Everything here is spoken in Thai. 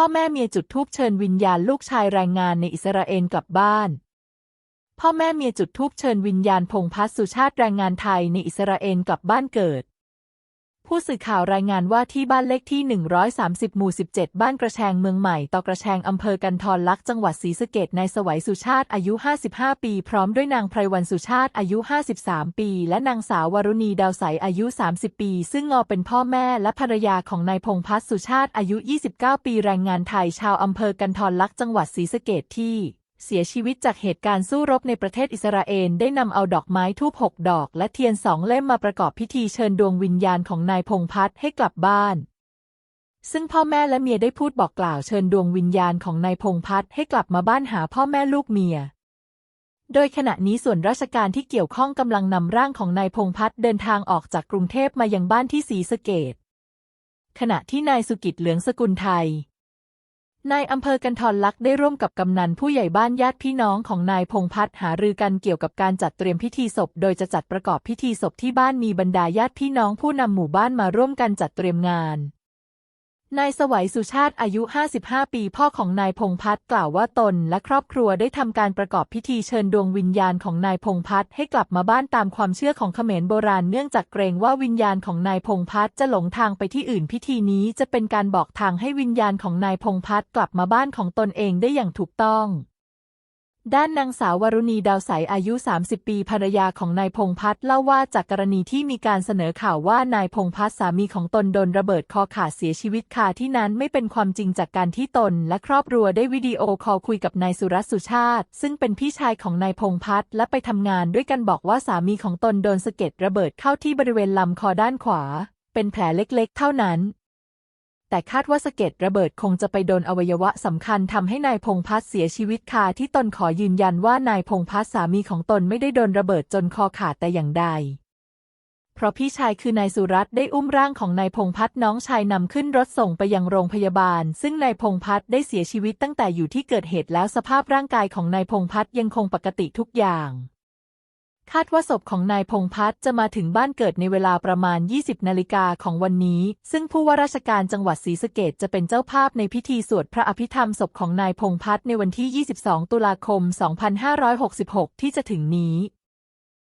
พ่อแม่เมียจุดธูปเชิญวิญญาณลูกชายแรงงานในอิสราเอลกลับบ้าน พ่อแม่เมียจุดธูปเชิญวิญญาณพงพัสสุชาติแรงงานไทยในอิสราเอลกลับบ้านเกิด ผู้สื่อข่าวรายงานว่าที่บ้านเลขที่ 130 หมู่ 17 บ้านกระแชงเมืองใหม่ตอกระแชงอำเภอกันทรลักษ์จังหวัดศรีสะเกษนายสวัยสุชาติอายุ 55 ปี พร้อมด้วยนางไพรวันสุชาติอายุ 53 ปี และนางสาววรุณีดาวใสอายุ 30 ปี ซึ่งงอเป็นพ่อแม่และภรรยาของนายพงพัฒน์สุชาติอายุ 29 ปีแรงงานไทยชาวอำเภอกันทรลักษ์จังหวัดศรีสะเกษที่ เสียชีวิตจากเหตุการณ์สู้รบในประเทศอิสราเอลได้นำเอาดอกไม้ทูบหกดอก และเทียนสองเล่มมาประกอบพิธีเชิญดวงวิญญาณของนายพงพัฒน์ให้กลับบ้าน ซึ่งพ่อแม่และเมียได้พูดบอกกล่าวเชิญดวงวิญญาณของนายพงพัฒน์ให้กลับมาบ้านหาพ่อแม่ลูกเมีย โดยขณะนี้ส่วนราชการที่เกี่ยวข้องกำลังนำร่างของนายพงพัฒน์เดินทางออกจากกรุงเทพมายังบ้านที่ศรีสะเกดขณะที่นายสุกิจเหลืองสกุลไทย นายอำเภอกันทรลักษ์ได้ร่วมกับกำนันผู้ใหญ่บ้านญาติพี่น้องของนายพงพัฒน์หารือกันเกี่ยวกับการจัดเตรียมพิธีศพ โดยจะจัดประกอบพิธีศพที่บ้านมีบรรดาญาติพี่น้องผู้นำหมู่บ้านมาร่วมกันจัดเตรียมงาน นายสวัยสุชาติอายุ 55 ปีพ่อของนายพงพัฒน์กล่าวว่าตนและครอบครัวได้ทำการประกอบพิธีเชิญดวงวิญญาณของนายพงพัฒน์ให้กลับมาบ้านตามความเชื่อของเขมรโบราณเนื่องจากเกรงว่าวิญญาณของนายพงพัฒน์จะหลงทางไปที่อื่นพิธีนี้จะเป็นการบอกทางให้วิญญาณของนายพงพัฒน์กลับมาบ้านของตนเองได้อย่างถูกต้อง ด้านนางสาววรุณีดาวใสอายุ 30 ปีภรรยาของนายพงพัฒน์เล่าว่าจากกรณีที่มีการเสนอข่าวว่านายพงพัฒน์สามีของตนโดนระเบิดคอขาดเสียชีวิตคาที่นั้นไม่เป็นความจริงจากการที่ตน และครอบครัวได้วิดีโอคอลคุยกับนายสุรัสุชาติ ซึ่งเป็นพี่ชายของนายพงพัฒน์และไปทำงานด้วยกันบอกว่าสามีของตนโดนสะเก็ดระเบิดเข้าที่บริเวณลำคอด้านขวา เป็นแผลเล็กๆ เท่านั้น แต่คาดว่าสะเก็ดระเบิดคงจะไปโดนอวัยวะสำคัญทำให้นายพงพัฒน์เสียชีวิตคาที่ตนขอยืนยันว่านายพงพัฒน์สามีของตนไม่ได้โดนระเบิดจนคอขาดแต่อย่างใด เพราะพี่ชายคือนายสุรัตน์ได้อุ้มร่างของนายพงพัฒน์น้องชายนำขึ้นรถส่งไปยังโรงพยาบาล ซึ่งนายพงพัฒน์ได้เสียชีวิตตั้งแต่อยู่ที่เกิดเหตุแล้วสภาพร่างกายของนายพงพัฒน์ยังคงปกติทุกอย่าง คาดว่าศพของนายพงพัฒน์จะมาถึงบ้านเกิดในเวลาประมาณ 20 นาฬิกาของวันนี้ ซึ่งผู้ว่าราชการจังหวัดศรีสะเกดจะเป็นเจ้าภาพในพิธีสวดพระอภิธรรมศพของนายพงพัฒน์ในวันที่ 22 ตุลาคม 2566 ที่จะถึงนี้